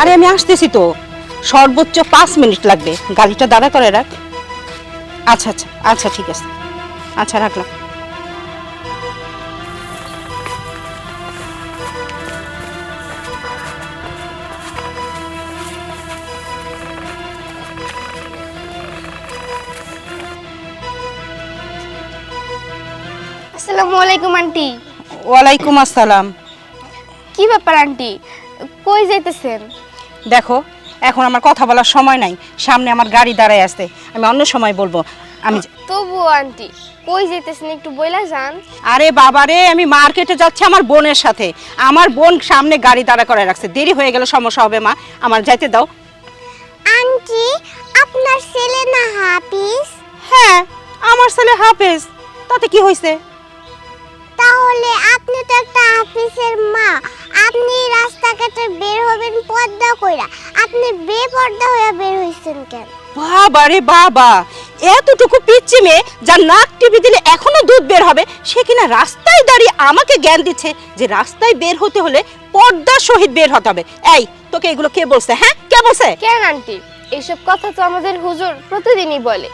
আরে আমি আসতেছি তো। সর্বোচ্চ পাঁচ মিনিট লাগবে। গাড়িটা দাঁড়া করে রাখ। আচ্ছা আচ্ছা আচ্ছা ঠিক আছে। আচ্ছা রাখলাম। আসসালামু আলাইকুম আন্টি। ওয়ালাইকুম আসসালাম। কি ব্যাপার আন্টি? কই যাইতেছেন? দেখো এখন আমার কথা বলার সময় নাই। সামনে আমার গাড়ি দাঁড়ায় আছে। আমি অন্য সময় বলব। আমি তবু আন্টি কই যাইতেছেন একটু বইলা যান। আরে বাবা রে আমি মার্কেটে যাচ্ছি আমার বোনের সাথে। আমার বোন সামনে গাড়ি দাঁড়া করে রাখছে। দেরি হয়ে গেলে সমস্যা হবে মা। আমার যাইতে দাও। আন্টি আপনার ছেলে না হাফিজ? হ্যাঁ আমার ছেলে হাফেজ। তাতে কি হয়েছে তাহলে আপনি তো একটা হাফিজের মা। আপনি রাস্তাঘাটে বের হবেন পর্দা কইরা। আপনি বেপর্দা হয়ে বের হইছেন কেন? বাবা রে বাবা এতটুকু পিচ্ছি মেয়ে যার নাক টিপি দিলে এখনও দুধ বের হবে সে কিনা রাস্তায় দাঁড়িয়ে আমাকে জ্ঞান দিচ্ছে যে রাস্তায় বের হতে হলে পর্দার সহিত বের হতে হবে। এই তোকে এগুলো কে বলছে হ্যাঁ? কে বলছে? কেন আন্টি? এইসব কথা তো আমাদের হুজুর প্রতিদিনই বলে।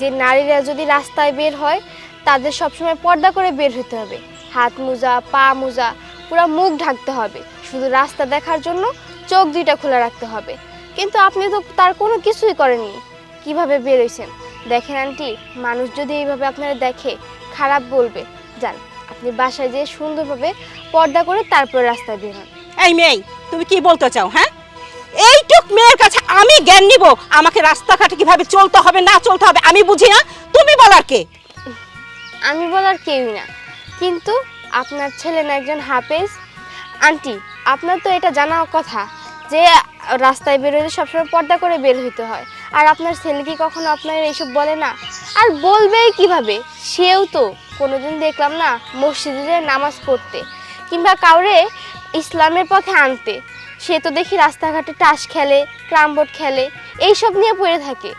যে নারীরা যদি রাস্তায় বের হয় তাদের সবসময় পর্দা করে বের হতে হবে। হাত মোজা পা মোজা পুরো মুখ ঢাকতে হবে। শুধু রাস্তা দেখার জন্য চোখ দুইটা খোলা রাখতে হবে। কিন্তু আপনি তো তার কোনো কিছুই করেননি। কীভাবে বের হইছেন? দেখেন আন্টি মানুষ যদি এইভাবে আপনারা দেখে খারাপ বলবে। যান আপনি বাসায় যেয়ে সুন্দরভাবে পর্দা করে তারপর রাস্তায় বের হন। এই মেয়ে তুমি কি বলতে চাও হ্যাঁ? এইটুক মেয়ের কাছে আমি জ্ঞান নিব আমাকে রাস্তাঘাটে কীভাবে চলতে হবে না চলতে হবে আমি বুঝি না? তুমি বলার কে? আমি বলার কেউই না। কিন্তু আপনার ছেলে না একজন হাফেজ। আন্টি, আপনার তো এটা জানা কথা যে রাস্তায় বেরোলে সবসময় পর্দা করে বের হইতে হয়। আর আপনার ছেলে কি কখনো আপনার এইসব বলে না? আর বলবেই কীভাবে? সেও তো কোনোদিন দেখলাম না মসজিদে নামাজ পড়তে কিংবা কাউরে ইসলামের পথে আনতে। সে তো দেখি রাস্তাঘাটে টাস খেলে ক্রামবোর্ড খেলে, এইসব নিয়ে পড়ে থাকে।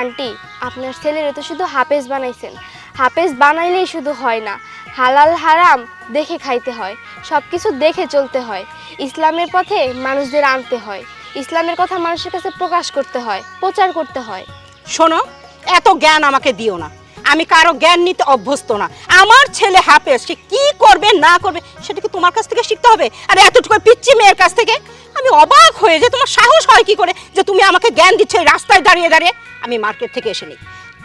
আন্টি, আপনার ছেলের তো শুধু হাফেজ বানাইছেন। হাফেজ বানাইলেই শুধু হয় না। হালাল হারাম দেখে খাইতে হয় সব কিছু দেখে চলতে হয়। ইসলামের পথে মানুষদের আনতে হয়। ইসলামের কথা মানুষের কাছে প্রকাশ করতে হয়, প্রচার করতে হয়। শোনো, এত জ্ঞান আমাকে দিও না। আমি কারও জ্ঞান নিতে অভ্যস্ত না। আমার ছেলে হাফেজ, সে কি করবে, না করবে, সেটা কি তোমার কাছ থেকে শিখতে হবে? আর এতটুকু পিচ্ছি মেয়ের কাছ থেকে? আমি অবাক হয়ে যে তোমার সাহস হয় কি করে যে তুমি আমাকে জ্ঞান দিচ্ছ রাস্তায় দাঁড়িয়ে দাঁড়িয়ে। আমি মার্কেট থেকে এসে নিই।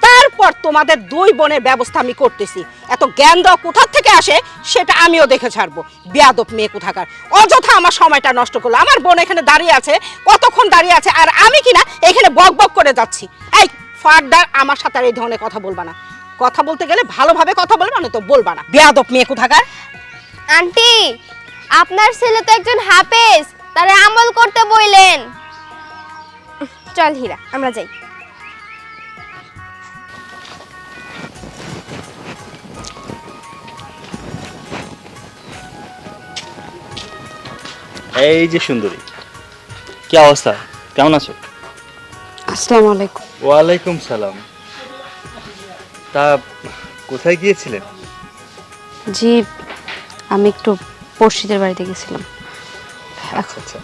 তারপর তোমাদের দুই বোনের ব্যবস্থা আমি করতেছি। এত জ্ঞান দেওয়া কোথার থেকে আসে সেটা আমিও দেখে ছাড়বো। বেয়াদব মেয়ে কোথাকার। অযথা আমার সময়টা নষ্ট করল। আমার বোন এখানে দাঁড়িয়ে আছে কতক্ষণ দাঁড়িয়ে আছে আর আমি কিনা এখানে বক বক করে যাচ্ছি। এই ফার্দার আমার সাথে আর এই ধরনের কথা বলবা না। কথা বলতে গেলে ভালোভাবে কথা বলবা না তো বলবা না। বেয়াদব মেয়ে কোথাকার? আন্টি আপনার ছেলে তো একজন হাফেজ তারে আমল করতে বইলেন। চল হীরা আমরা যাই। এই যে সুন্দরী। কি অবস্থা? কেমন আছো? আসসালামু আলাইকুম। ওয়ালাইকুম সালাম। তা কোথায় গিয়েছিলেন? জি আমি একটু পড়শিদের বাড়িতে গেছিলাম। আচ্ছা আচ্ছা।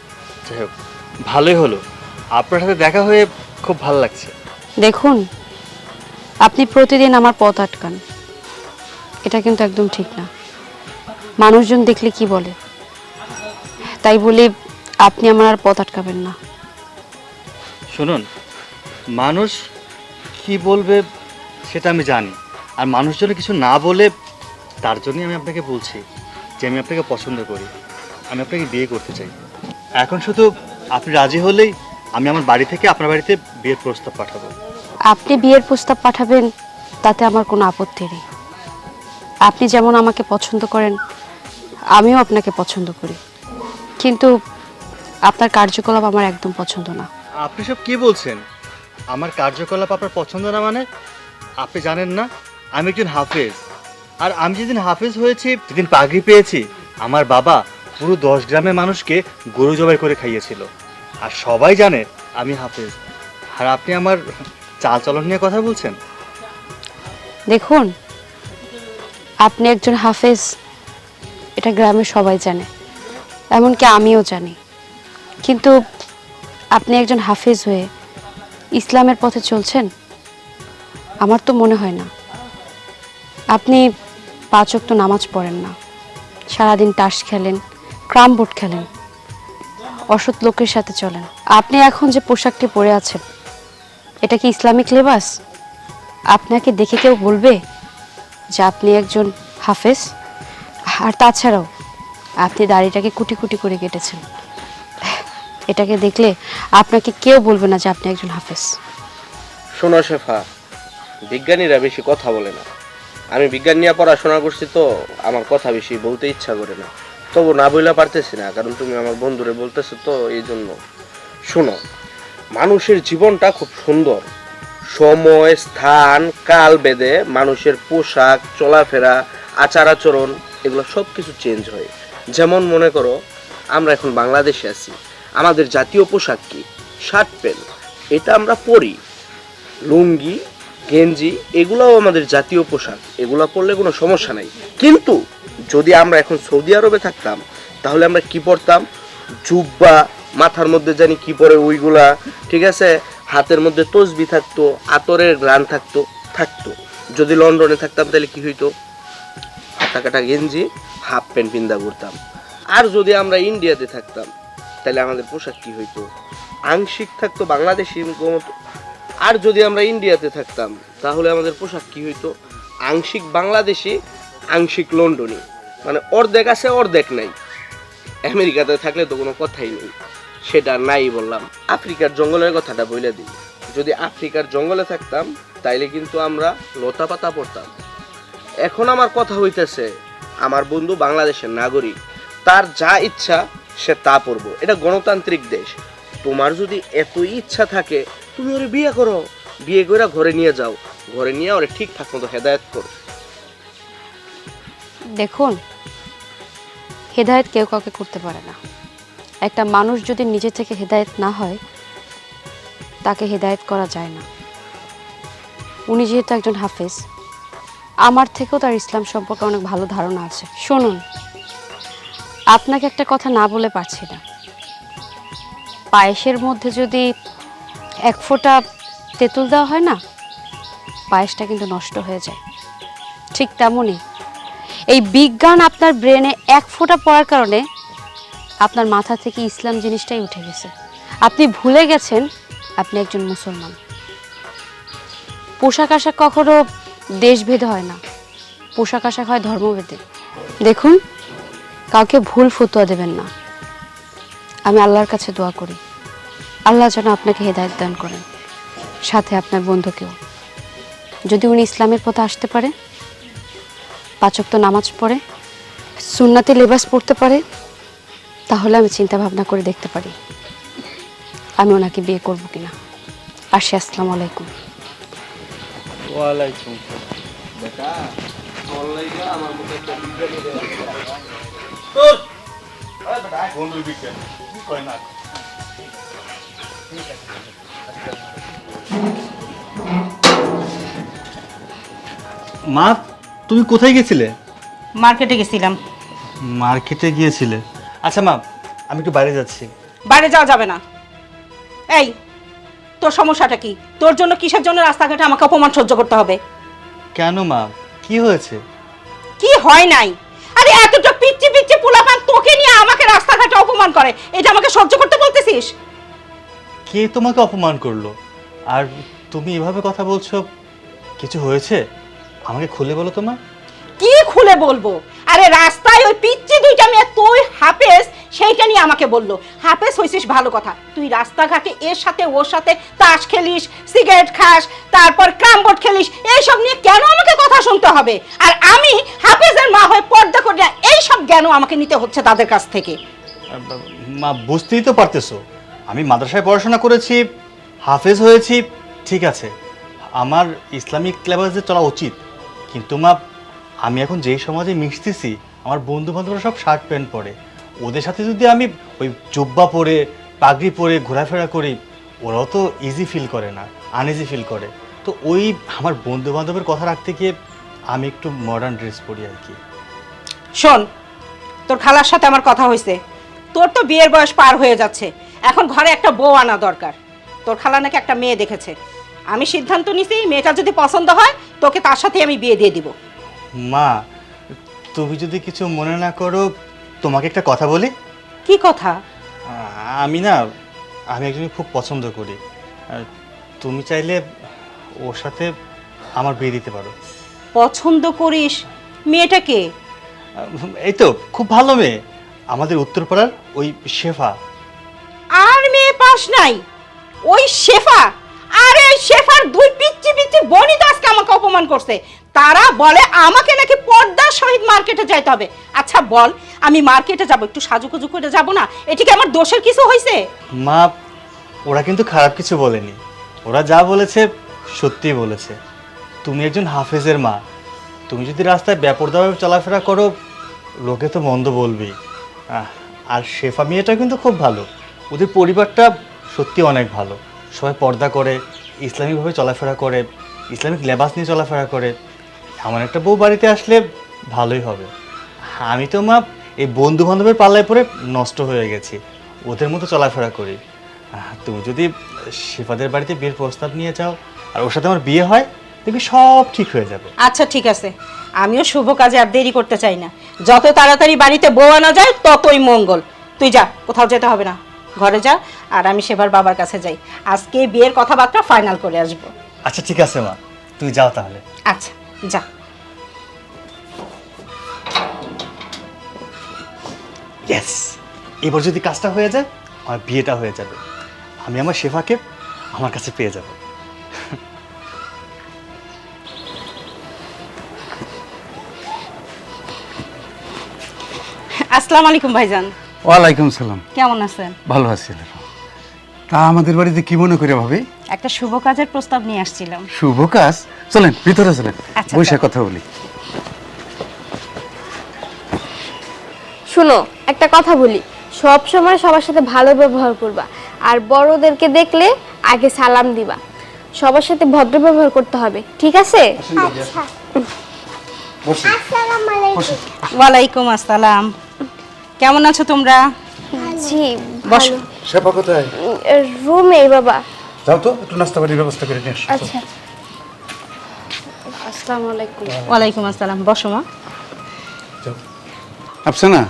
যাই হোক ভালোই হলো। আপনার সাথে দেখা হয়ে খুব ভালো লাগছে। দেখুন আপনি প্রতিদিন আমার পথ আটকান। এটা কিন্তু একদম ঠিক না। মানুষজন দেখলে কি বলে? তাই বলে আপনি আমার আর পথ আটকাবেন না। শুনুন মানুষ কি বলবে সেটা আমি জানি আর মানুষ যেন কিছু না বলে তার জন্যই আমি আপনাকে বলছি যে আমি আপনাকে পছন্দ করি আমি আপনাকে বিয়ে করতে চাই। এখন শুধু আপনি রাজি হলেই আমি আমার বাড়ি থেকে আপনার বাড়িতে বিয়ের প্রস্তাব পাঠাবো। আপনি বিয়ের প্রস্তাব পাঠাবেন তাতে আমার কোনো আপত্তি নেই। আপনি যেমন আমাকে পছন্দ করেন আমিও আপনাকে পছন্দ করি। কিন্তু আপনার কার্যকলাপ আমার একদম পছন্দ না। আপনি সব কি বলছেন? আমার কার্যকলাপ আপনার পছন্দ না মানে? আপনি জানেন না আমি একজন হাফেজ। আর আমি যেদিন হাফেজ হয়েছি যেদিন পাগড়ি পেয়েছি। আমার বাবা পুরো দশ গ্রামের মানুষকে গরু জবাই করে খাইয়েছিল। আর সবাই জানে আমি হাফেজ। আর আপনি আমার চাল চলন নিয়ে কথা বলছেন? দেখুন আপনি একজন হাফেজ এটা গ্রামের সবাই জানে। এমনকি আমিও জানি। কিন্তু আপনি একজন হাফেজ হয়ে ইসলামের পথে চলছেন, আমার তো মনে হয় না। আপনি পাঁচ ওয়াক্ত নামাজ পড়েন না। সারাদিন তাস খেলেন, ক্রাম বোর্ড খেলেন, অসৎ লোকের সাথে চলেন। আপনি এখন যে পোশাকটি পরে আছেন, এটা কি ইসলামিক লেবাস? আপনাকে দেখে কেউ বলবে যে আপনি একজন হাফেজ? আর তাছাড়াও আপনি দাড়িটাকে কুটি কুটি করে কেটেছেন। এটাকে দেখলে আপনাকে কেউ বলবে না যে আপনি একজন হাফেজ। শোনো শেফা, বিজ্ঞানীরা বেশি কথা বলে না। আমি বিজ্ঞান নিয়ে পড়াশোনা করছি তো, আমার কথা বেশি বলতে ইচ্ছা করে না। তবু না বইলা পারতেছি না, কারণ তুমি আমার বন্ধুরে বলতেছো তো এই জন্য শোনো, মানুষের জীবনটা খুব সুন্দর। সময়, স্থান, কাল বেদে মানুষের পোশাক, চলাফেরা আচার আচরণ এগুলো সব কিছু চেঞ্জ হয়। যেমন মনে করো, আমরা এখন বাংলাদেশে আছি, আমাদের জাতীয় পোশাক কি? শার্ট প্যান্ট, এটা আমরা পরি। লুঙ্গি, গেঞ্জি, এগুলাও আমাদের জাতীয় পোশাক, এগুলো পরলে কোনো সমস্যা নাই। কিন্তু যদি আমরা এখন সৌদি আরবে থাকতাম, তাহলে আমরা কি পরতাম? জুব্বা, মাথার মধ্যে জানি কি পরে ওইগুলা ঠিক আছে? হাতের মধ্যে তসবি থাকতো, আতরের গ্রান থাকতো থাকতো। যদি লন্ডনে থাকতাম তাহলে কি হইতো? হাতা কাটা গেঞ্জি হাফ প্যান্ট পিন্দা ঘুরতাম আর যদি আমরা ইন্ডিয়াতে থাকতাম, তাহলে আমাদের পোশাক কি হইতো? আংশিক থাকতো বাংলাদেশি আর যদি আমরা ইন্ডিয়াতে থাকতাম, তাহলে আমাদের পোশাক কি হইতো? আংশিক বাংলাদেশি, আংশিক লন্ডনী। মানে অর্ধেক আছে, অর্ধেক নাই। আমেরিকাতে থাকলে তো কোনো কথাই নেই। সেটা নাই বললাম। আফ্রিকার জঙ্গলের কথাটা বলে দিই। যদি আফ্রিকার জঙ্গলে থাকতাম, তাইলে কিন্তু আমরা লতা পাতা পড়তাম এখন আমার কথা হইতেছে, আমার বন্ধু বাংলাদেশের নাগরিক, তার যা ইচ্ছা সে তা পড়ব এটা গণতান্ত্রিক দেশ। তোমার যদি এত ইচ্ছা থাকে, তুমি ওরে বিয়ে করো। বিয়ে করে ঘরে নিয়ে যাও। ঘরে নিয়ে ওরে ঠিকঠাক মতো হেদায়ত করো। দেখুন, হেদায়েত কেউ কাউকে করতে পারে না। একটা মানুষ যদি নিজে থেকে হেদায়েত না হয়, তাকে হেদায়েত করা যায় না। উনি যেহেতু একজন হাফেজ আমার থেকেও তার ইসলাম সম্পর্কে অনেক ভালো ধারণা আছে। শুনুন, আপনাকে একটা কথা না বলে পারছি না। পায়েসের মধ্যে যদি এক ফোঁটা তেঁতুল দেওয়া হয় না, পায়েসটা কিন্তু নষ্ট হয়ে যায়। ঠিক তেমনই, এই বিজ্ঞান আপনার ব্রেনে এক ফোঁটা পড়ার কারণে আপনার মাথা থেকে ইসলাম জিনিসটাই উঠে গেছে। আপনি ভুলে গেছেন, আপনি একজন মুসলমান। পোশাক আশাক কখনো দেশভেদে হয় না। পোশাক আশাক হয় ধর্মভেদে। দেখুন, কাউকে ভুল ফতুয়া দেবেন না। আমি আল্লাহর কাছে দোয়া করি। আল্লাহ যেন আপনাকে হেদায়ত দান করেন, সাথে আপনার বন্ধুকেও। যদি উনি ইসলামের পথে আসতে পারে পাচক তো নামাজ পড়ে, সুন্নাতে লেবাস পড়তে পারে, তাহলে আমি চিন্তা ভাবনা করে দেখতে পারি। আমি ওনাকে বিয়ে করব কিনা। আসি, আসসালামু আলাইকুম। ওয়ালাইকুম। মা তুমি কোথায় গেছিলে? মার্কেটে গেছিলাম। মার্কেটে গিয়েছিলে? আচ্ছা মা আমি একটু বাইরে যাচ্ছি। বাইরে যাওয়া যাবে না। এই তোর সমস্যাটা কি? তোর জন্য কিসের জন্য রাস্তাঘাটে আমাকে অপমান সহ্য করতে হবে? কেন মা? কি হয়েছে? কি হয় নাই? আরে এতটা পিচ্ছি পিচ্ছি পোলাপান তোকে নিয়ে আমাকে রাস্তাঘাটে অপমান করে। এটা আমাকে সহ্য করতে বলতেছিস? কে তোমাকে অপমান করল? আর তুমি এভাবে কথা বলছো কিছু হয়েছে? আমাকে খুলে বলো তো মা। কি খুলে বলব? আরে রাস্তায় ওই পিচ্ছি দুইটা মেয়ে তুই হাফেজ, সেইটা নিয়ে আমাকে বলল। হাফেজ হয়েছিস ভালো কথা। তুই রাস্তাঘাটে এর সাথে ওর সাথে তাস খেলিস, সিগারেট খাস, তারপর ক্রামবোর্ড খেলিস, এইসব নিয়ে কেন আমাকে কথা শুনতে হবে? আর আমি হাফেজের মা হয়ে পর্দা করি না এইসব জ্ঞানও আমাকে নিতে হচ্ছে তাদের কাছ থেকে। মা, বুঝতেই তো পারতেছো। আমি মাদ্রাসায় পড়াশোনা করেছি, হাফেজ হয়েছি, ঠিক আছে। আমার ইসলামিক ক্লাবাসে চলা উচিত। কিন্তু মা আমি এখন যেই সমাজে মিশতেছি, আমার বন্ধু বান্ধবরা সব শার্ট প্যান্ট পরে। ওদের সাথে যদি আমি ওই জুব্বা পরে, পাগড়ি পরে ঘোরাফেরা করি, ওরাও তো ইজি ফিল করে না আনইজি ফিল করে। তো ওই আমার বন্ধু বান্ধবের কথা রাখতে গিয়ে আমি একটু মডার্ন ড্রেস পরি আর কি। শোন, তোর খালার সাথে আমার কথা হয়েছে তোর তো বিয়ের বয়স পার হয়ে যাচ্ছে। এখন ঘরে একটা বউ আনা দরকার। তোর খালা নাকি একটা মেয়ে দেখেছে। আমি সিদ্ধান্ত নিছি, মেয়েটা যদি পছন্দ হয়, তোকে তার সাথে আমি বিয়ে দিয়ে দিব। মা তুমি যদি কিছু মনে না করো তোমাকে একটা কথা বলি? কি কথা? আমি না আমি একজনকে খুব পছন্দ করি। তুমি চাইলে ওর সাথে আমার বিয়ে দিতে পারো। পছন্দ করিস? মেয়েটাকে এই তো খুব ভালো মেয়ে। আমাদের উত্তরপাড়ার ওই শেফা। আর মেয়ে পাস নাই। ওই শেফা? আরে শেফার দুই পিচ্ছি পিচ্ছি বনি দাসকে আমাকে অপমান করছে। তারা বলে, আমাকে নাকি পর্দার সহিত মার্কেটে যাইতে হবে। আচ্ছা বল, আমি মার্কেটে যাব, একটু সাজুকুজু করে যাব না? এটি কি আমার দোষের কিছু হয়েছে মা, ওরা কিন্তু খারাপ কিছু বলেনি। ওরা যা বলেছে, সত্যি বলেছে। তুমি একজন হাফেজের মা। তুমি যদি রাস্তায় ব্যাপরদাভাবে চলাফেরা করো, লোকে তো মন্দ বলবেই। আর শেফা মেয়েটা কিন্তু খুব ভালো। ওদের পরিবারটা সত্যি অনেক ভালো। সবাই পর্দা করে, ইসলামিকভাবে চলাফেরা করে, ইসলামিক লেবাস নিয়ে চলাফেরা করে। এমন একটা বউ বাড়িতে আসলে ভালোই হবে। আমি তো মা এই বন্ধু বান্ধবের পাল্লায় পড়ে নষ্ট হয়ে গেছি। ওদের মতো চলাফেরা করি। তুমি যদি শেফাদের বাড়িতে বিয়ের প্রস্তাব নিয়ে যাও আর ওর সাথে আমার বিয়ে হয় দেখবি সব ঠিক হয়ে যাবে। আচ্ছা ঠিক আছে। আমিও শুভ কাজে আর দেরি করতে চাই না। যত তাড়াতাড়ি বাড়িতে বউ আনা যায় ততই মঙ্গল। তুই যা কোথাও যেতে হবে না। ঘরে যা আর আমি সেবার বাবার কাছে যাই। আজকে বিয়ের কথাবার্তা ফাইনাল করে আসব। আচ্ছা ঠিক আছে মা। তুই যাও তাহলে। আচ্ছা। যা। ইয়েস এবার যদি কাজটা হয়ে যায় আমার বিয়েটা হয়ে যাবে। আমি আমার শেফাকে আমার কাছে পেয়ে যাব। আসসালামু আলাইকুম ভাইজান। ওয়ালাইকুম সালাম। কেমন আছেন? ভালো আছি আল্লাহ। তা আমাদের বাড়িতে কি মনে করে ভাবে? একটা শুভ কাজের প্রস্তাব নিয়ে আসছিলাম। শুভ কাজ? চলেন ভিতরে চলেন। আচ্ছা, বসে কথা বলি। শুনো একটা কথা বলি। সব সময় সবার সাথে ভালো ব্যবহার করবা আর বড়দেরকে দেখলে আগে সালাম দিবা। সবার সাথে ভদ্র ব্যবহার করতে হবে ঠিক আছে? বসে। বসে। ওয়ালাইকুম আসসালাম। কেমন আছো তোমরা? জি বসো। সেপা কোথায়? রুমে বাবা। যাও তো একটু নাস্তা পানির ব্যবস্থা করে নিয়ে আসো আচ্ছা। আসসালামু আলাইকুম। ওয়ালাইকুম আসসালাম বসো মা। আফসানা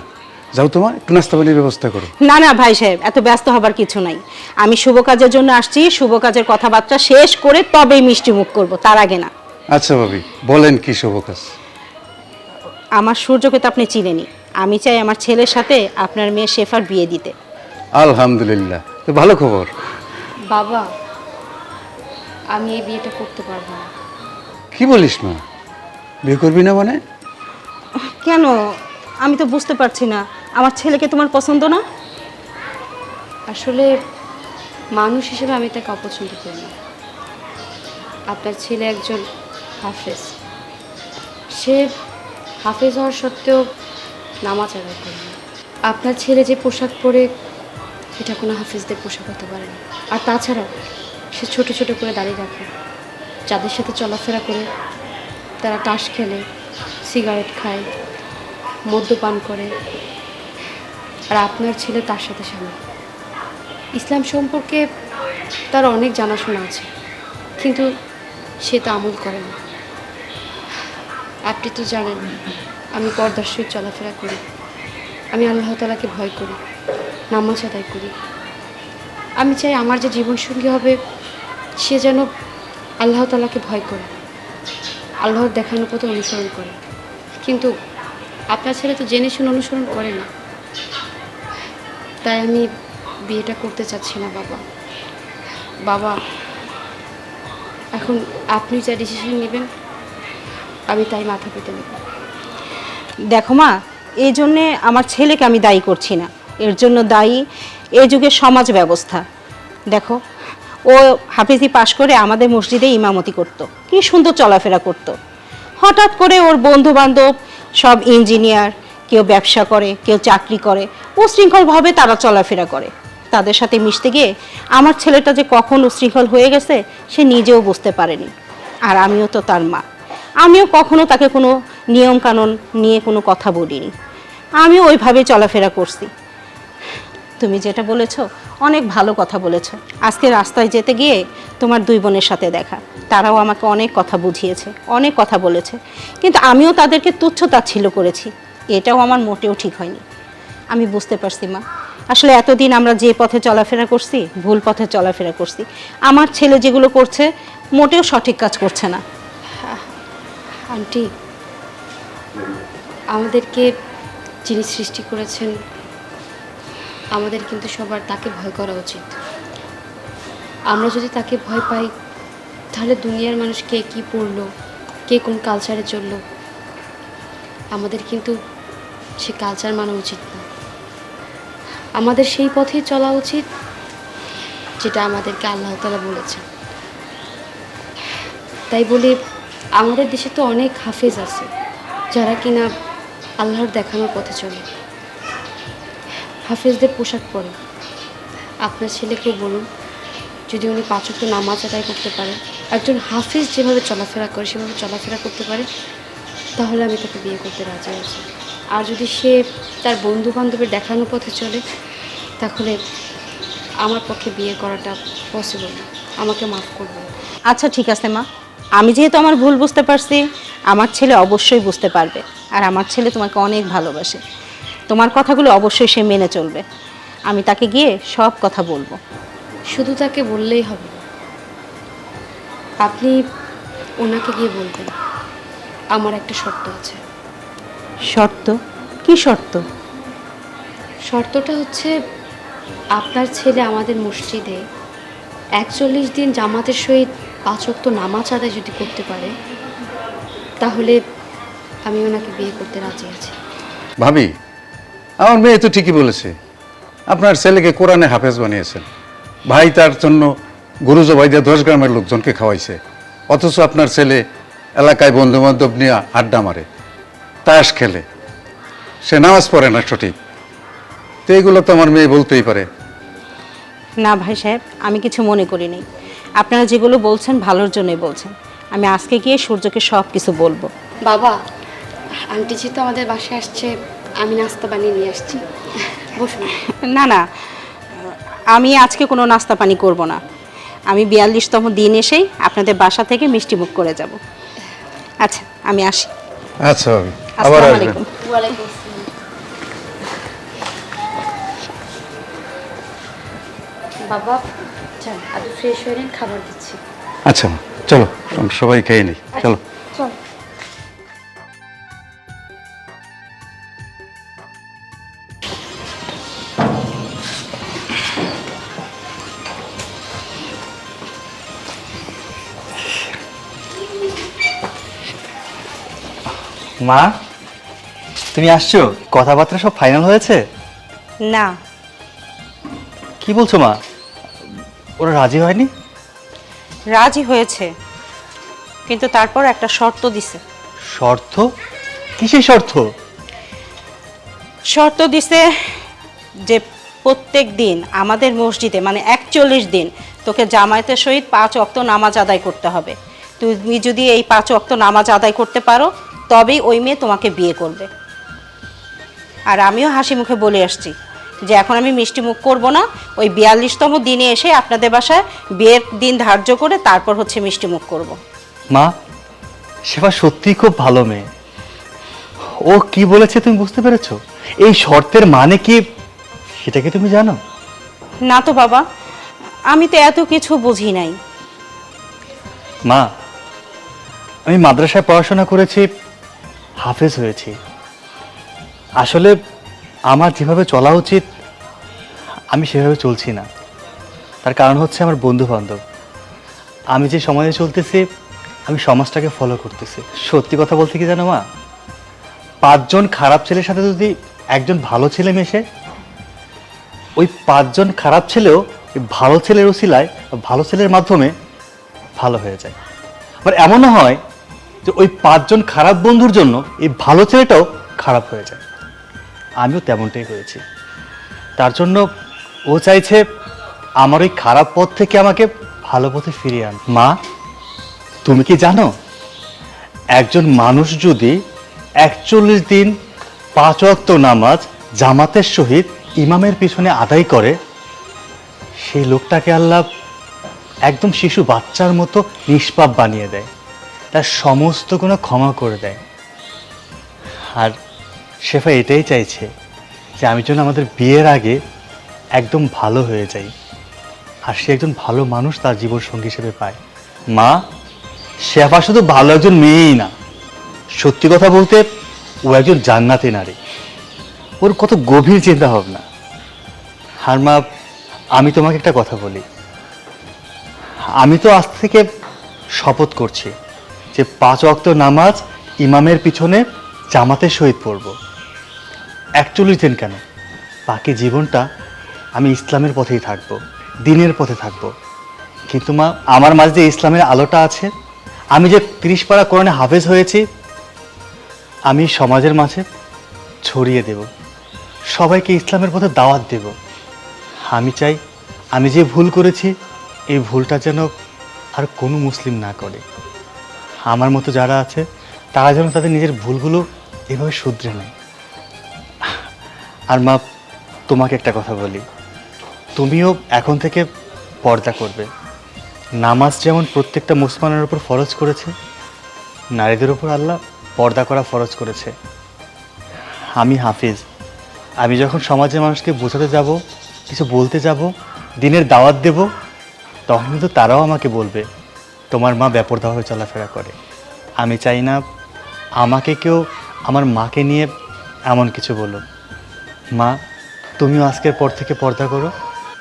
যাও তোমার একটু নাস্তা পানির ব্যবস্থা করো। না না ভাই সাহেব এত ব্যস্ত হবার কিছু নাই। আমি শুভ কাজের জন্য আসছি শুভ কাজের কথাবার্তা শেষ করে তবেই মিষ্টি মুখ করব তার আগে না। আচ্ছা ভাবি বলেন কি শুভ কাজ? আমার সূর্যকে তো আপনি চিনেনি আমি চাই আমার ছেলের সাথে আপনার মেয়ে শেফার বিয়ে দিতে। আলহামদুলিল্লাহ। তো ভালো খবর? বাবা আমি এই বিয়েটা করতে পারব না। কি বলিস মা? বিয়ে করবি না মানে? কেন? আমি তো বুঝতে পারছি না। আমার ছেলেকে তোমার পছন্দ না? আসলে মানুষ হিসেবে আমি তাকে অপছন্দ করি না। আপনার ছেলে একজন হাফেজ। সে হাফেজ হওয়ার সত্ত্বেও নামাজ আদায় করে না। আপনার ছেলে যে পোশাক পরে এটা কোনো হাফিজদের পোশাক হতে পারে না। আর তাছাড়াও সে ছোট ছোট করে দাঁড়িয়ে রাখে। যাদের সাথে চলাফেরা করে তারা তাস খেলে, সিগারেট খায়, মদ্যপান করে। আর আপনার ছেলে তার সাথে সামনে। ইসলাম সম্পর্কে তার অনেক জানাশোনা আছে, কিন্তু সে তা আমল করে না। আপনি তো জানেন, আমি পর্দার সহিত চলাফেরা করি। আমি আল্লাহ তালাকে ভয় করি। নামাজ আদায় করি। আমি চাই আমার যে জীবনসঙ্গী হবে, সে যেন আল্লাহ তালাকে ভয় করে, আল্লাহর দেখানো পথে অনুসরণ করে। কিন্তু আপনার ছেলে তো জেনে শুনে অনুসরণ করে না। তাই আমি বিয়েটা করতে চাচ্ছি না, বাবা। বাবা, এখন আপনি যা ডিসিশন নেবেন, আমি তাই মাথা পেতে নেব। দেখো মা, এই জন্যে আমার ছেলেকে আমি দায়ী করছি না। এর জন্য দায়ী। এই যুগের সমাজ ব্যবস্থা। দেখো, ও হাফিজি পাশ করে আমাদের মসজিদে ইমামতি করত। কি সুন্দর চলাফেরা করত। হঠাৎ করে ওর বন্ধু বান্ধব সব ইঞ্জিনিয়ার, কেউ ব্যবসা করে, কেউ চাকরি করে, উশৃঙ্খলভাবে তারা চলাফেরা করে। তাদের সাথে মিশতে গিয়ে আমার ছেলেটা যে কখন উশৃঙ্খল হয়ে গেছে, সে নিজেও বুঝতে পারেনি। আর আমিও তো তার মা। আমিও কখনো তাকে কোনো নিয়ম কানুন নিয়ে কোনো কথা বলিনি। আমিও ওইভাবে চলাফেরা করছি। তুমি যেটা বলেছ, অনেক ভালো কথা বলেছ। আজকে রাস্তায় যেতে গিয়ে তোমার দুই বোনের সাথে দেখা। তারাও আমাকে অনেক কথা বুঝিয়েছে, অনেক কথা বলেছে। কিন্তু আমিও তাদেরকে তুচ্ছ তাচ্ছিল্য করেছি। এটাও আমার মোটেও ঠিক হয়নি। আমি বুঝতে পারছি মা। আসলে এতদিন আমরা যে পথে চলাফেরা করছি, ভুল পথে চলাফেরা করছি। আমার ছেলে যেগুলো করছে, মোটেও সঠিক কাজ করছে না। আন্টি, আমাদেরকে যিনি সৃষ্টি করেছেন আমাদের কিন্তু সবার তাকে ভয় করা উচিত। আমরা যদি তাকে ভয় পাই, তাহলে দুনিয়ার মানুষ কে কী পড়ল, কে কোন কালচারে চলল, আমাদের কিন্তু সে কালচার মানা উচিত না। আমাদের সেই পথেই চলা উচিত, যেটা আমাদেরকে আল্লাহ তালা বলেছেন। তাই বলে, আমাদের দেশে তো অনেক হাফেজ আছে, যারা কিনা আল্লাহর দেখানোর পথে চলে। হাফেজদের পোশাক পরে। আপনার ছেলেকে বলুন, যদি উনি পাঁচক নামাজ আদায় করতে পারে। একজন হাফেজ যেভাবে চলাফেরা করে, সেভাবে চলাফেরা করতে পারে, তাহলে আমি তাকে বিয়ে করতে রাজি আছি। আর যদি সে তার বন্ধু বান্ধবের দেখানোর পথে চলে, তাহলে আমার পক্ষে বিয়ে করাটা পসিবল না। আমাকে মাফ করবে আচ্ছা ঠিক আছে মা। আমি যেহেতু আমার ভুল বুঝতে পারছি, আমার ছেলে অবশ্যই বুঝতে পারবে। আর আমার ছেলে তোমাকে অনেক ভালোবাসে। তোমার কথাগুলো অবশ্যই সে মেনে চলবে। আমি তাকে গিয়ে সব কথা বলব। শুধু তাকে বললেই হবে। না। আপনি ওনাকে গিয়ে বলবেন। আমার একটা শর্ত আছে। শর্ত? কি শর্ত? শর্তটা হচ্ছে আপনার ছেলে আমাদের মসজিদে একচল্লিশ দিন জামাতের সহিত পাঁচ ওয়াক্ত নামাজ আদায় যদি করতে পারে তাহলে আমি ওনাকে বিয়ে করতে রাজি আছি। ভাবি আমার মেয়ে তো ঠিকই বলেছে। আপনার ছেলেকে কোরআনে হাফেজ বানিয়েছেন। ভাই তার জন্য গুরুজ ভাইদের দশ গ্রামের লোকজনকে খাওয়াইছে। অথচ আপনার ছেলে এলাকায় বন্ধু বান্ধব নিয়ে আড্ডা মারে তাস খেলে। সে নামাজ পড়ে না সঠিক। তো এগুলো তো আমার মেয়ে বলতেই পারে। না ভাই সাহেব আমি কিছু মনে করি নাই আপনারা যেগুলো বলছেন ভালোর জন্যই বলছেন। আমি আজকে গিয়ে সূর্যকে সব কিছু বলব। বাবা আন্টি যেহেতু আমাদের বাসায় আসছে আমি নাস্তা বানিয়ে নিয়ে আসছি। বসুন। না না আমি আজকে কোনো নাস্তা পানি করব না। আমি বিয়াল্লিশতম দিন এসেই আপনাদের বাসা থেকে মিষ্টি মুখ করে যাব। আচ্ছা আমি আসি। আচ্ছা আবার আসবেন। আলাইকুম। ওয়ালাইকুম আসসালাম বাবা চল আপনি ফ্রেশ হয়ে নিন খাবার দিচ্ছি। আচ্ছা চলো সবাই খেয়ে নিই। চলো। মা তুমি আসছো? কথাবার্তা সব ফাইনাল হয়েছে? না। কি বলছো মা? ওরা রাজি হয়নি? রাজি হয়েছে কিন্তু তারপর একটা শর্ত দিছে। শর্ত? কিসের শর্ত? শর্ত দিছে যে প্রত্যেক দিন আমাদের মসজিদে মানে একচল্লিশ দিন তোকে জামায়াতের সহিত পাঁচ অক্ত নামাজ আদায় করতে হবে। তুমি যদি এই পাঁচ অক্ত নামাজ আদায় করতে পারো তবেই ওই মেয়ে তোমাকে বিয়ে করবে। আর আমিও হাসি মুখে বলে আসছি যে এখন আমি মিষ্টি মুখ করব না ওই বিয়াল্লিশতম দিনে এসে আপনাদের বাসায় বিয়ের দিন ধার্য করে তারপর হচ্ছে মিষ্টি মুখ করব। মা সেবা সত্যিই খুব ভালো মেয়ে। ও কি বলেছে তুমি বুঝতে পেরেছ? এই শর্তের মানে কি সেটা কি তুমি জানো? না তো বাবা আমি তো এত কিছু বুঝি নাই। মা আমি মাদ্রাসায় পড়াশোনা করেছি হাফেজ হয়েছি। আসলে আমার যেভাবে চলা উচিত, আমি সেভাবে চলছি না। তার কারণ হচ্ছে আমার বন্ধু বান্ধব আমি যে সমাজে চলতেছি, আমি সমাজটাকে ফলো করতেছি। সত্যি কথা বলতে কি জানো মা? পাঁচজন খারাপ ছেলের সাথে যদি একজন ভালো ছেলে মেশে, ওই পাঁচজন খারাপ ছেলেও ভালো ছেলের ওসিলায় ভালো ছেলের মাধ্যমে ভালো হয়ে যায়। আবার এমনও হয় যে ওই পাঁচজন খারাপ বন্ধুর জন্য এই ভালো ছেলেটাও খারাপ হয়ে যায়। আমিও তেমনটাই হয়েছি। তার জন্য ও চাইছে আমার ওই খারাপ পথ থেকে আমাকে ভালো পথে ফিরিয়ে আন। মা, তুমি কি জানো, একজন মানুষ যদি একচল্লিশ দিন পাঁচ ওয়াক্ত নামাজ জামাতের সহিত ইমামের পিছনে আদায় করে, সেই লোকটাকে আল্লাহ একদম শিশু বাচ্চার মতো নিষ্পাপ বানিয়ে দেয়। তার সমস্ত গুণ ক্ষমা করে দেয়। আর শেফা এটাই চাইছে যে আমি যেন আমাদের বিয়ের আগে একদম ভালো হয়ে যাই। আর সে একজন ভালো মানুষ তার জীবন সঙ্গী হিসেবে পায়। মা, শেফা শুধু ভালো একজন মেয়েই না, সত্যি কথা বলতে ও একজন জান্নাতে নারী। ওর কত গভীর চিন্তা ভাবনা আর মা, আমি তোমাকে একটা কথা বলি। আমি তো আজ থেকে শপথ করছি। যে পাঁচ অক্ত নামাজ ইমামের পিছনে জামাতের সহিত পড়ব। একচল্লিশ দিন কেন? বাকি জীবনটা আমি ইসলামের পথেই থাকব, দিনের পথে থাকব। কিন্তু মা, আমার মাঝে যে ইসলামের আলোটা আছে, আমি যে তিরিশ পাড়া কোরআনে হাফেজ হয়েছি, আমি সমাজের মাঝে ছড়িয়ে দেব। সবাইকে ইসলামের পথে দাওয়াত দেব। আমি চাই, আমি যে ভুল করেছি, এই ভুলটা যেন আর কোনো মুসলিম না করে। আমার মতো যারা আছে, তারা যেন তাদের নিজের ভুলগুলো এভাবে শুধরে নেয়। আর মা, তোমাকে একটা কথা বলি। তুমিও এখন থেকে পর্দা করবে। নামাজ যেমন প্রত্যেকটা মুসলমানের উপর ফরজ করেছে, নারীদের উপর আল্লাহ পর্দা করা ফরজ করেছে। আমি হাফিজ। আমি যখন সমাজের মানুষকে বোঝাতে যাব, কিছু বলতে যাব, দিনের দাওয়াত দেব, তখন কিন্তু তারাও আমাকে বলবে। তোমার মা ব্যাপরদাভাবে চলাফেরা করে। আমি চাই না আমাকে কেউ আমার মাকে নিয়ে এমন কিছু বলো মা তুমিও আজকের পর থেকে পর্দা করো।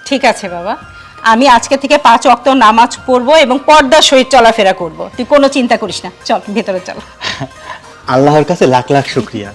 ঠিক আছে বাবা। আমি আজকে থেকে পাঁচ অক্ত নামাজ পড়ব এবং পর্দার সহিত চলাফেরা করব। তুই কোনো চিন্তা করিস না। চল ভেতরে চল। আল্লাহর কাছে লাখ লাখ শুক্রিয়া।